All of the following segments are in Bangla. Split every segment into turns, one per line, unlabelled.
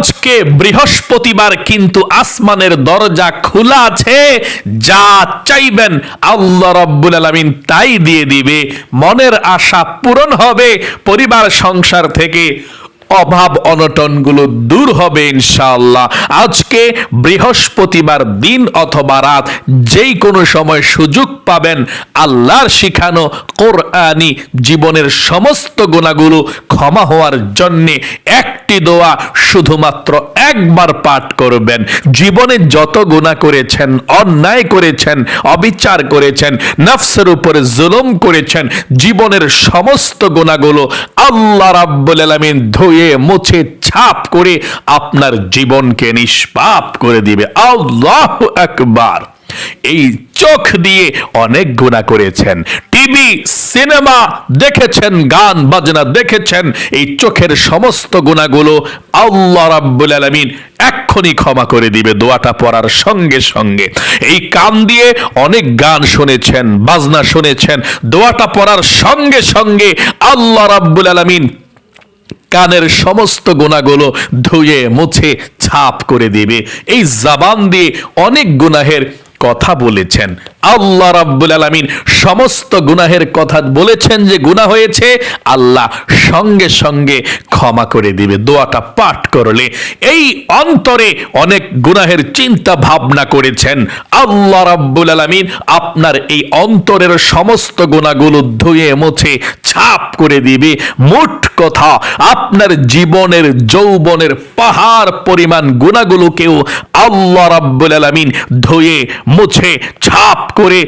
আজকে বৃহস্পতিবার কিন্তু আসমানের দরজা খোলা আছে। যা চাইবেন আল্লাহ রব্বুল আলামিন তাই দিয়ে দিবে। মনের আশা পূরণ হবে, পরিবার সংসার থেকে অভাব অনটনগুলো দূর হবে ইনশাআল্লাহ। আজকে বৃহস্পতিবার দিন অথবা রাত, যেই কোনো সময় সুযোগ পাবেন আল্লাহর শিখানো কোরআনি জীবনের সমস্ত গুণাগুলো ক্ষমা হওয়ার জন্যে একটি দোয়া শুধুমাত্র একবার পাঠ করবেন। জীবনে যত গুণা করেছেন, অন্যায় করেছেন, অবিচার করেছেন, নফসের উপরে জুলুম করেছেন, জীবনের সমস্ত গুণাগুলো আল্লাহ রাব্বুল আলামিন ধুয়ে, মুছে, ছাপ করে আপনার জীবনকে নিষ্পাপ করে দিবে। আল্লাহ আকবার। এই চোখ দিয়ে অনেক গুণা করেছেন। টিভি সিনেমা দেখেছেন গান, বাজনা, দেখেছেন এই চোখের সমস্ত গুণাগুলো আল্লাহ রাব্বুল আলামিন এক্ষুনি ক্ষমা করে দিবে, দোয়াটা পড়ার সঙ্গে সঙ্গে। এই কান দিয়ে অনেক গান শুনেছেন, বাজনা শুনেছেন, দোয়াটা পড়ার সঙ্গে সঙ্গে আল্লাহ রাব্বুল আলামিন কানের সমস্ত গুণাগুলো ধুয়ে, মুছে, ছাপ করে দিবে। এই জাবান দিয়ে অনেক গুনাহের কথা বলেছেন। আল্লাহ রাব্বুল আলামিন সমস্ত গুনাহের কথা বলেছেন যে গুনাহ হয়েছে, আল্লাহ সঙ্গে সঙ্গে ক্ষমা করে দিবে। দোয়াটা পাঠ করলে এই অন্তরে অনেক গুনাহের চিন্তা ভাবনা করেছেন। আল্লাহ রাব্বুল আলামিন আপনার এই অন্তরের সমস্ত গুণাগুলো ধুয়ে মুছে ছাপ করে দিবে। মোট কথা, আপনার জীবনের যৌবনের পাহাড় পরিমাণ গুণাগুলোকেও আল্লাহ রাব্বুল আলামিন ধুয়ে মুছে ছাপ করে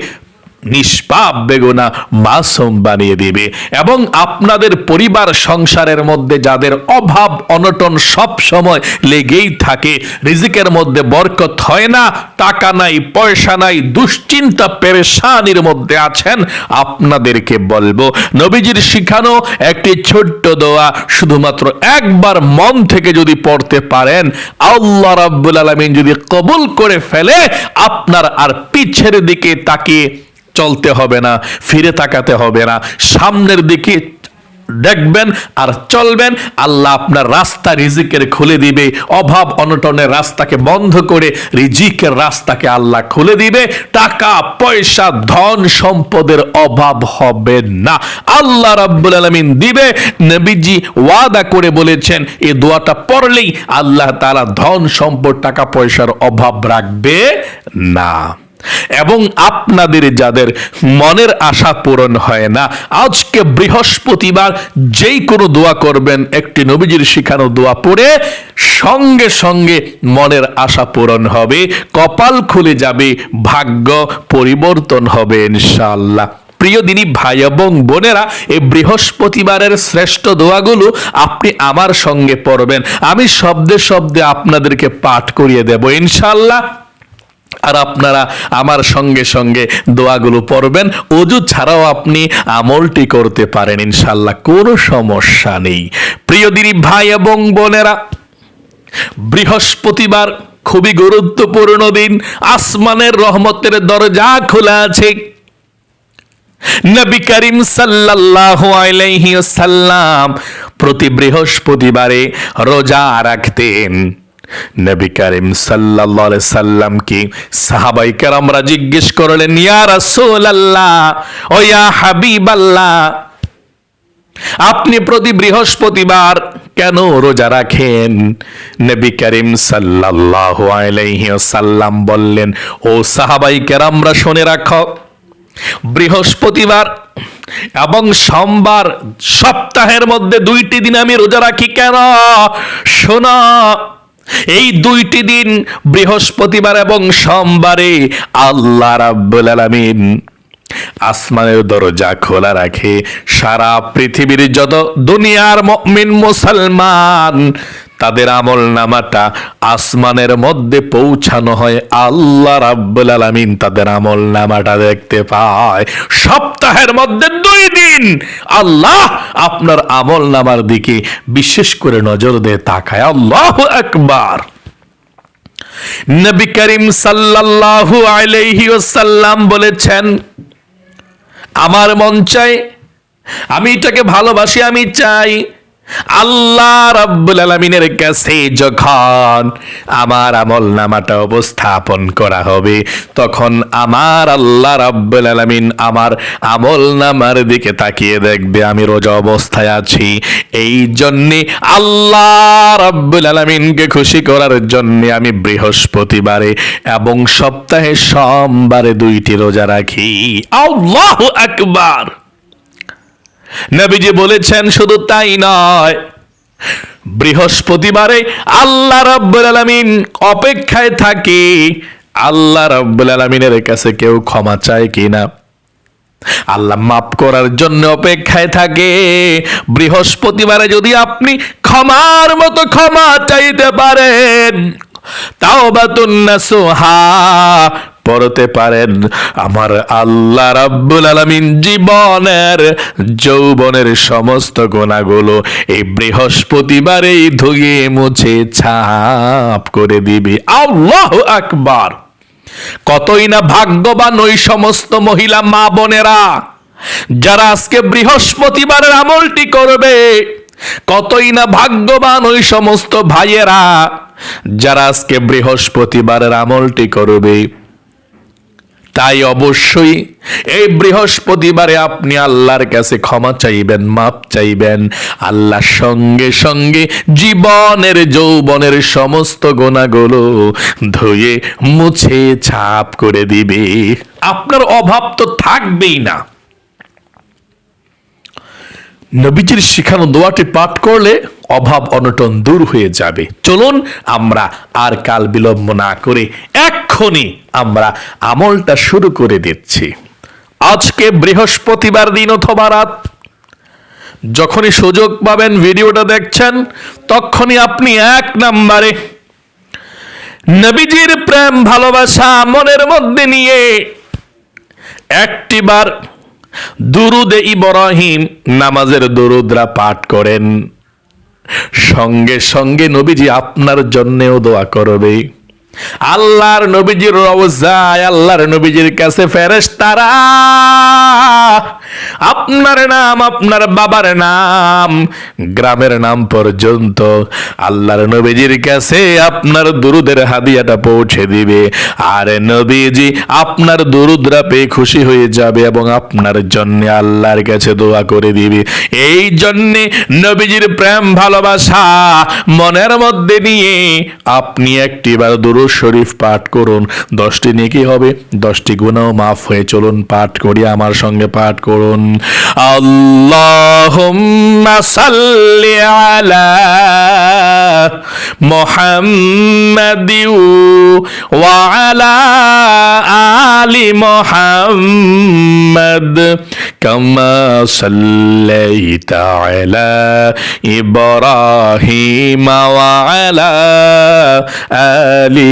নিষ্পাপ বেগুনা মাসুম বানিয়ে দিবে। এবং আপনাদের পরিবার সংসারের মধ্যে যাদের অভাব, অনটন সব সময় লেগেই থাকে, রিজিকের মধ্যে বরকত হয় না, টাকা নাই, পয়সা নাই, দুশ্চিন্তা পেরেশানির মধ্যে আছেন, আপনাদেরকে বলব, নবীজির শিখানো একটি ছোট্ট দোয়া, শুধুমাত্র একবার মন থেকে যদি পড়তে পারেন, আল্লাহ রাব্বুল আলামিন যদি কবুল করে ফেলে, আপনার আর পিছের দিকে তাকিয়ে চলতে হবে না, ফিরে তাকাতে হবে না। সামনের দিকে দেখবেন আর চলবেন, আল্লাহ আপনার রাস্তা রিজিকের খুলে দিবে, অভাব অনটনের রাস্তাকে বন্ধ করে রিজিকের রাস্তাকে আল্লাহ খুলে দিবে। টাকা, পয়সা, ধন সম্পদের অভাব হবে না। আল্লাহ রাব্বুল আলামিন দিবে, নবীজি ওয়াদা করে বলেছেন এই দোয়াটা পড়লেই আল্লাহ তাআলা ধন, সম্পদ, টাকা, পয়সার অভাব রাখবে না। এবং আপনাদের যাদের মনের আশা পূরণ হয় না, আজকে বৃহস্পতিবার যেই কোনো দোয়া করবেন, একটি নবীজির শিখানো দোয়া পড়ে সঙ্গে সঙ্গে মনের আশা পূরণ হবে, কপাল খুলে যাবে, ভাগ্য পরিবর্তন হবে ইনশাআল্লাহ। প্রিয় দিনী ভাই এবং বোনেরা, এই বৃহস্পতিবারের শ্রেষ্ঠ দোয়াগুলো আপনি আমার সঙ্গে পড়বেন, আমি শব্দে শব্দে আপনাদেরকে পাঠ করিয়ে দেব ইনশাআল্লাহ। আর আপনারা আমার সঙ্গে সঙ্গে দোয়াগুলো পড়বেন। অজু ছাড়াও আপনি আমলটি করতে পারেন ইনশাল্লাহ কোনো সমস্যা নেই। প্রিয় দিনী ভাই এবং বোনেরা, বৃহস্পতিবার খুবই গুরুত্বপূর্ণ দিন। আসমানের রহমতের দরজা খোলা আছে। নবী করিম সাল্লাল্লাহু আলাইহি সাল্লাম প্রতি বৃহস্পতিবারে রোজা রাখতেন। নবী করিম সাল্লাল্লাহু আলাইহি সাল্লামকে সাহাবাই কেরামরা জিজ্ঞেস করলেন, ইয়া রাসূলুল্লাহ, ও ইয়া হাবিবাল্লাহ, আপনি প্রতি বৃহস্পতিবার কেন রোজা রাখেন? নবী করিম সাল্লাল্লাহু আলাইহি সাল্লাম বললেন, ও সাহাবাই কেরামরা, শুনে রাখো, বৃহস্পতিবার এবং সোমবার সপ্তাহের মধ্যে দুইটি দিন আমি রোজা রাখি কেন? শোনা এই দুইটি দিন বৃহস্পতিবার এবং সোমবারে আল্লাহ রাব্বুল আলামিন আসমানের দরজা খোলা রাখে। সারা পৃথিবীর যত দুনিয়ার মুমিন মুসলমান তাদের আমল নামাটা আসমানের মধ্যে পৌঁছানো হয়। আল্লাহ রাব্বুল আলামিন তাদের আমল নামাটা দেখতে পায়। সপ্তাহের মধ্যে দুই দিন আল্লাহ আপনার আমল নামার দিকে বিশেষ করে নজর দিয়ে তাকায়। আল্লাহ একবার নবী করিম সাল্লাল্লাহু আলাইহি ওয়াসাল্লাম বলেছেন, আমার মন চাই আমি এটাকে ভালোবাসি, আমি চাই আল্লাহ রাব্বুল আলামিনের কাছে যখন আমার আমল নামাটা উপস্থাপন করা হবে, তখন আমার আল্লাহ রাব্বুল আলামিন আমার আমল নামার দিকে তাকিয়ে দেখবে, আমি রোজা অবস্থায় আছি। এই জন্যে আল্লাহ রাব্বুল আলামিনকে খুশি করার জন্য আমি বৃহস্পতিবারে এবং সপ্তাহে সোমবারে দুইটি রোজা রাখি। আল্লাহু আকবার! নবীজি বলেছেন, শুধু তাই নয়, বৃহস্পতিবারে আল্লাহ রাব্বুল আলামিন অপেক্ষায় থাকে, আল্লাহ রাব্বুল আলামিনের কাছে কেউ ক্ষমা চায় কিনা? আল্লাহ মাফ করার জন্য অপেক্ষায় থাকে। বৃহস্পতিবারে যদি আপনি ক্ষমার মতো ক্ষমা চাইতে পারেন তাও বা পড়তে পারেন আমার আল্লাহ রাব্বুল আলামিন জীবনের যৌবনের সমস্ত গোনাগুলো এই বৃহস্পতিবারেই ধুয়ে মুছে ছাপ করে দিবে। আল্লাহ আকবার। কতই না ভাগ্যবান ওই সমস্ত মহিলা মা বোনেরা যারা আজকে বৃহস্পতিবারের আমলটি করবে। কতই না ভাগ্যবান ওই সমস্ত ভাইয়েরা যারা আজকে বৃহস্পতিবারের আমলটি করবে। তাই অবশ্যই এই বৃহস্পতিবারে আপনি আল্লাহর কাছে ক্ষমা চাইবেন, মাপ চাইবেন। আল্লাহর সঙ্গে সঙ্গে জীবনের, যৌবনের সমস্ত গোনাগুলো ধুয়ে, মুছে, ছাপ করে দিবে। আপনার অভাব তো থাকবেই না। নবীজির শিখানো দোয়াটি পাঠ করলে অভাব অনটন দূর হয়ে যাবে। চলুন আমরা আর কাল বিলম্ব না করে এক্ষুনি আমরা আমলটা শুরু করে দিচ্ছি। আজকে বৃহস্পতিবার দিন অথবা রাত। যখনই সুযোগ পাবেন ভিডিওটা দেখছেন, তখনই আপনি এক নাম্বারে নবীজির প্রেম, ভালোবাসা, মনের মধ্যে নিয়ে একটিবার দুরুদে ইব্রাহিম নামাজের দুরুদরা পাঠ করেন। সঙ্গে সঙ্গে নবীজি আপনার জন্যেও দোয়া করবে। আল্লাহর নবীজির রওজায়, আল্লাহর নবীজির কাছে তারা আপনার নাম, আপনার বাবার নাম, গ্রামের নাম পর্যন্ত আল্লাহর নবীজির কাছে আপনার দুরুদের হাদিয়াটা পৌঁছে দিবে। আর নবীজি, আপনার দুরুদরা পেয়ে খুশি হয়ে যাবে এবং আপনার জন্য আল্লাহর কাছে দোয়া করে দিবে। এই জন্যে নবীজির প্রেম, ভালোবাসা মনের মধ্যে নিয়ে আপনি একটিবার দুরুদ শরীফ পাঠ করুন। দশটি নেকি হবে, দশটি গুণাও মাফ হয়ে চলুন, পাঠ করি আমার সঙ্গে পাঠ করুন। আল্লাহুম্মা সাল্লি আলা মুহাম্মাদি। কামা সাল্লাইতা আলি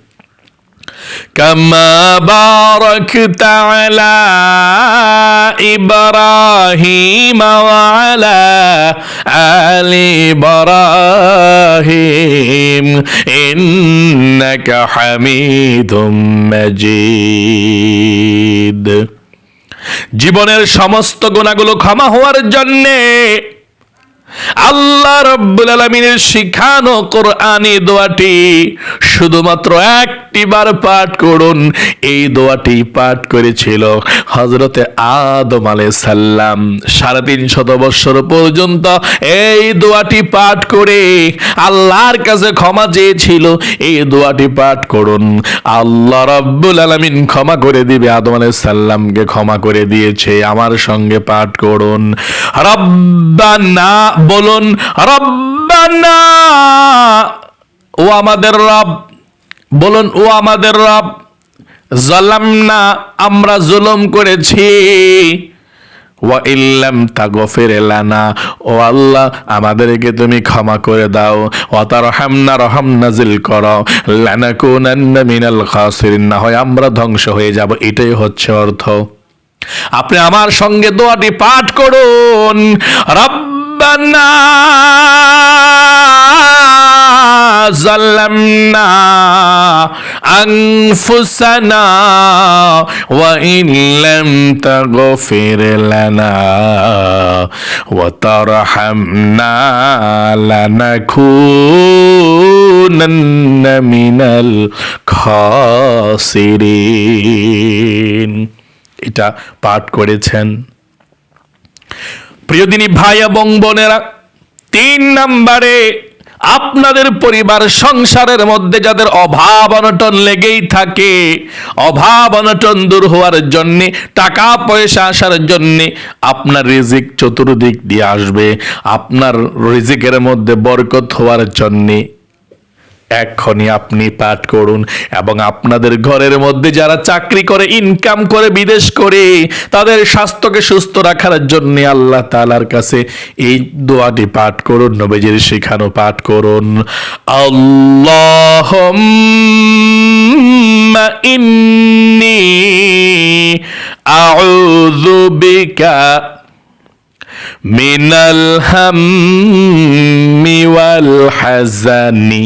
كما باركت على إبراهيم وعلى آل إبراهيم إنك حميد مجيد জীবনের সমস্ত গুণাগুলো ক্ষমা হওয়ার জন্যে আল্লাহ রব্বুল আলমিনের শিখানো কোরআনি দোয়াটি শুধুমাত্র একটি বার পাঠ করুন। এই দোয়াটি পাঠ করেছিল হজরতে আদম আলাই সাল্লাম সাড়ে তিন শত বৎসর পর্যন্ত এই দোয়াটি পাঠ করে আল্লাহর কাছে ক্ষমা চেয়েছিল। এই দোয়াটি পাঠ করুন। আল্লাহ রব্বুল আলমিন ক্ষমা করে দিবে। আদম আলাই সাল্লামকে ক্ষমা করে দিয়েছে। আমার সঙ্গে পাঠ করুন। রব্বানা, বলুন, রব্বানা, ও আমাদের রব। বলুন, ও আমাদের রব জলাম না আমরা জুলুম করেছি। ওয়া ইল্লাম তাগফির লানা। ও আল্লাহ, আমাদেরকে তুমি ক্ষমা করে দাও। ওয়া তারহামনা রহম নাজিল করো। লানাকুনান্না মিনাল খাসিরিন। না হয় আমরা ধ্বংস হয়ে যাব, এটাই হচ্ছে অর্থ। আপনি আমার সঙ্গে দোয়াটি পাঠ করুন। রব্বানা জাল্লামনা আনফুসানা ওয়া ইন লাম তাগফির লানা ওয়া তারহামনা লানাকুনান্না এটা পাঠ করেছেন প্রিয়দিনী ভাই এবং বোনেরা, তিন নাম্বারে আপনাদের পরিবার সংসারের মধ্যে যাদের অভাব অনটন লেগেই থাকে, অভাব অনটন দূর হওয়ার জন্যে, টাকা পয়সা আসার জন্যে আপনার রিজিক চতুর্দিক দিয়ে আসবে। আপনার রিজিকের মধ্যে বরকত হওয়ার জন্যে এক্ষণি আপনি পাঠ করুন এবং আপনাদের ঘরের মধ্যে যারা চাকরি করে ইনকাম করে, বিদেশ করে, তাদের স্বাস্থ্যকে সুস্থ রাখার জন্য আল্লাহ তালার কাছে এই দোয়াটি পাঠ করুন, নবীজির শেখানো পাঠ করুন। আল্লাহ ইন্নি আউযু মিনাল হাম্মি ওয়াল হাজানি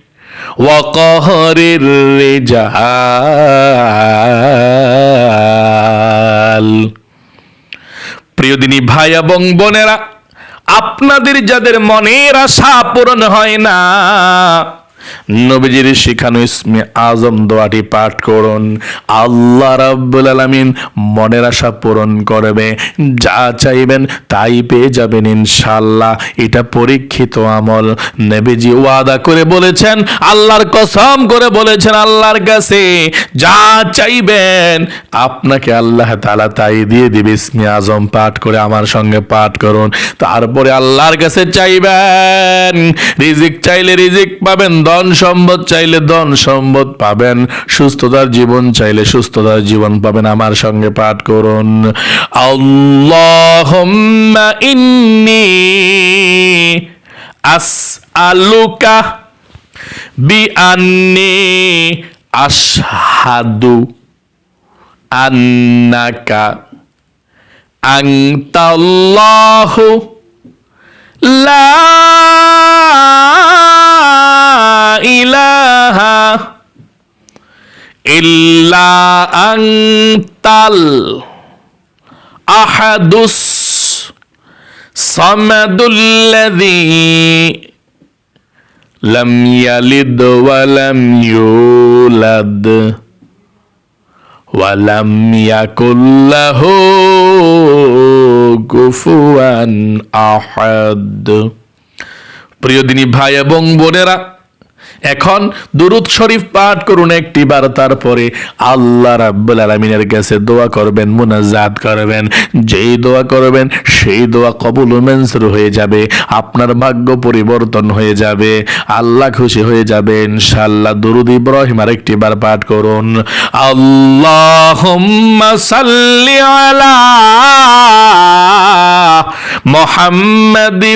ওয়াকহরের রেজাল। প্রিয় দিনী ভাই এবং বোনেরা আপনাদের যাদের মনের আশা পূরণ হয় না নবীজির শিখানো ইসমে আজম দোয়াটি পাঠ করুন। আল্লাহ রাব্বুল আলামিন মনের আশা পূরণ করবে। যা চাইবেন তাই পেয়ে যাবেন ইনশাল্লাহ এটা পরীক্ষিত আমল। নবীজি ওয়াদা করে বলেছেন, আল্লাহর কসম করে বলেছেন আল্লাহর কাছে, যা চাইবেন আপনাকে আল্লাহ তাআলা তাই দিয়ে দিবে। ইসমে আজম পাঠ করে আমার সঙ্গে পাঠ করুন। তারপরে আল্লাহর কাছে চাইবেন, রিজিক চাইলে রিজিক পাবেন ধন সম্পদ চাইলে ধন সম্পদ পাবেন, সুস্থতার জীবন চাইলে সুস্থতার জীবন পাবেন। আমার সঙ্গে পাঠ করুন। আল্লাহুম্মা ইন্নি আসআলুকা বিআন্নি আশহাদু আন্নাকা আনতাল্লাহু লা ইলাহা ইল্লা আনতাল আহাদুস সামাদুল্লাযী লাম ইয়ালিদ ওয়া লাম ইউলাদ ওয়ালাম ইয়াকুল্লাহু কুফুয়ান আহাদ। প্রিয় দিনী ভাই এবং বোনেরা এখন দুরুদ শরীফ পাঠ করুন একটি বার, তারপরে আল্লাহ রাব্বুল আলামিনের কাছে দোয়া করবেন, মুনাজাত করবেন। যেই দোয়া করবেন, সেই দোয়া কবুল মঞ্জুর হয়ে যাবে, আপনার ভাগ্য পরিবর্তন হয়ে যাবে, আল্লাহ খুশি হয়ে যাবে, ইনশাআল্লাহ। দুরুদ ইব্রাহিম আরেকটি বার পাঠ করুন, আল্লাহুম্মা সাল্লি আলা মুহাম্মাদি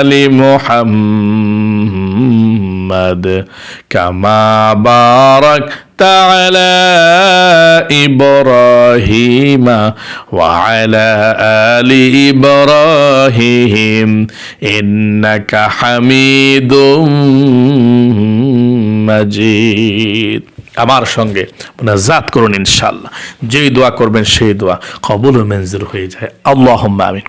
آل محمد كما باركت على إبراهيم وعلى آل إبراهيم إنك حميد مجيد আমার সঙ্গে জাত করুন ইনশাল্লাহ যেই দোয়া করবেন সেই দোয়া কবুল ও মঞ্জুর হয়ে যায় আল্লাহ আমিন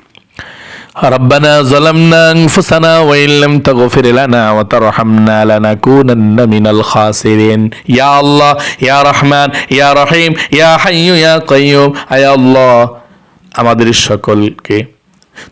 ربنا ظلمنا أنفسنا وإن لم تغفر لنا وترحمنا لنكونن من الخاسرين يا الله يا رحمن يا رحيم يا حي يا قيوم أي الله আমাদের সকলকে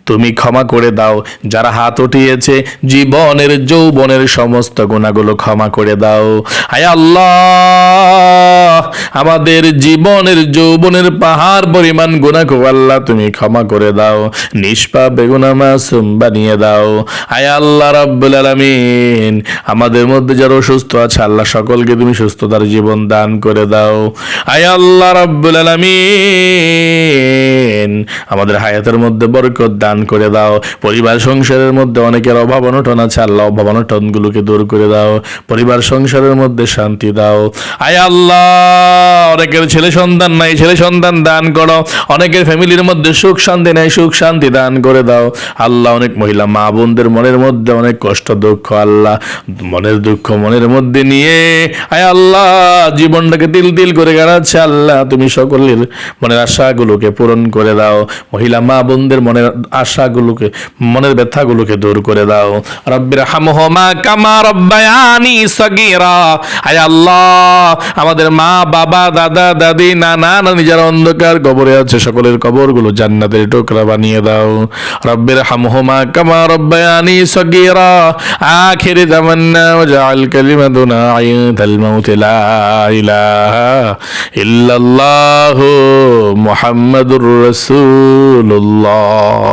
তুমি ক্ষমা করে দাও। যারা হাত উঠিয়েছে জীবনের, যৌবনের সমস্ত গুণাগুলো ক্ষমা করে দাও। হায় আল্লাহ! আমাদের জীবনের, যৌবনের পাহাড় পরিমাণ গুণাকু আল্লাহ তুমি ক্ষমা করে দাও। নিষ্পাপ, বেগুনা মাসুম বানিয়ে দাও। হায় আল্লাহ রাব্বুল আলামিন! আমাদের মধ্যে যারা অসুস্থ আছে, আল্লাহ সকলকে তুমি সুস্থতার জীবন দান করে দাও। হায় আল্লাহ রাব্বুল আলামিন! আমাদের হায়াতের মধ্যে বরকত দান করে দাও। পরিবার সংসারের মধ্যে অনেকের অভাব অনটন আছে, আল্লাহ অভাব অনটনগুলোকে দূর করে দাও। পরিবার সংসারের মধ্যে শান্তি দাও। আয় আল্লাহ, অনেকের ছেলে সন্তান নাই, ছেলে সন্তান দান করো। অনেকের ফ্যামিলির মধ্যে সুখ শান্তি নাই, সুখ শান্তি দান করে দাও। আল্লাহ অনেক মহিলা, মা বোনদের মনের মধ্যে অনেক কষ্ট, দুঃখ, আল্লাহ মনের দুঃখ মনের মধ্যে নিয়ে। আয় আল্লাহ, জীবনটাকে তিল তিল করে গেড়াচ্ছে আল্লাহ। তুমি সকলের মনের আশাগুলোকে পূরণ করে দাও। মহিলা, মা বোনদের মনের আশাগুলোকে, মনের ব্যথাগুলোকে দূর করে দাও। রব্বির হামহমা কামা রব্বায়ানি সগীরা। আয় আল্লাহ, আমাদের মা, বাবা, দাদা, দাদি, নানা, নানি যারা অন্ধকার কবরে আছে, সকলের কবরগুলো জান্নাতের টুকরা বানিয়ে দাও। রব্বির হামহমা কামা রব্বায়ানি সগীরা। আখির তামান্না ওয়াজআল কালিমাতুনা আইদাল মাউত, লা ইলাহা ইল্লাল্লাহু মুহাম্মাদুর রাসূলুল্লাহ।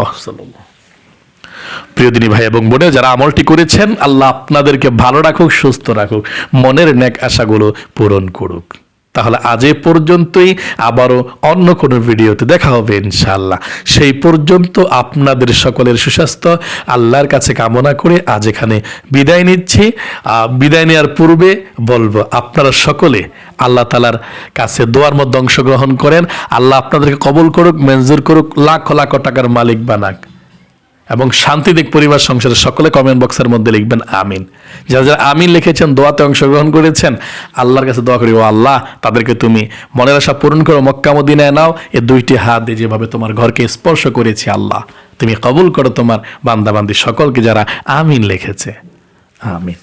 প্রিয় দিনী ভাই এবং বোনে যারা আমলটি করেছেন, আল্লাহ আপনাদেরকে ভালো রাখুক, সুস্থ রাখুক, মনের ন্যাক আশাগুলো পূরণ করুক। তাহলে আজ এ পর্যন্তই। আবারও অন্য কোনো ভিডিওতে দেখা হবে ইনশাল্লাহ সেই পর্যন্ত আপনাদের সকলের সুস্বাস্থ্য, আল্লাহর কাছে কামনা করে আজ এখানে বিদায় নিচ্ছি। বিদায় নেওয়ার পূর্বে বলব, আপনারা সকলে আল্লাহ তালার কাছে দোয়ার মধ্যে অংশগ্রহণ করেন। আল্লাহ আপনাদেরকে কবল করুক, মঞ্জুর করুক, লাখ লাখ টাকার মালিক বানাক। এবং শান্তিদিক পরিবার সংসারের সকলে কমেন্ট বক্সের মধ্যে লিখবেন আমিন। যারা যারা আমিন লিখেছেন, দোয়াতে অংশগ্রহণ করেছেন, আল্লাহর কাছে দোয়া করি, ও আল্লাহ, তাদেরকে তুমি মনের আশা পূরণ করো, মক্কা মদিনায় নাও। এ দুইটি হাত দিয়ে যেভাবে তোমার ঘরকে স্পর্শ করেছি আল্লাহ, তুমি কবুল করো তোমার বান্দাবান্দি সকলকে যারা আমিন লিখেছে। আমিন।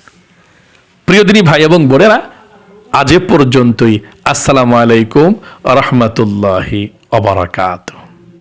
প্রিয় দিনী ভাই এবং বোনেরা, আজ পর্যন্তই। আসসালামু আলাইকুম রহমতুল্লাহি অবরাকাত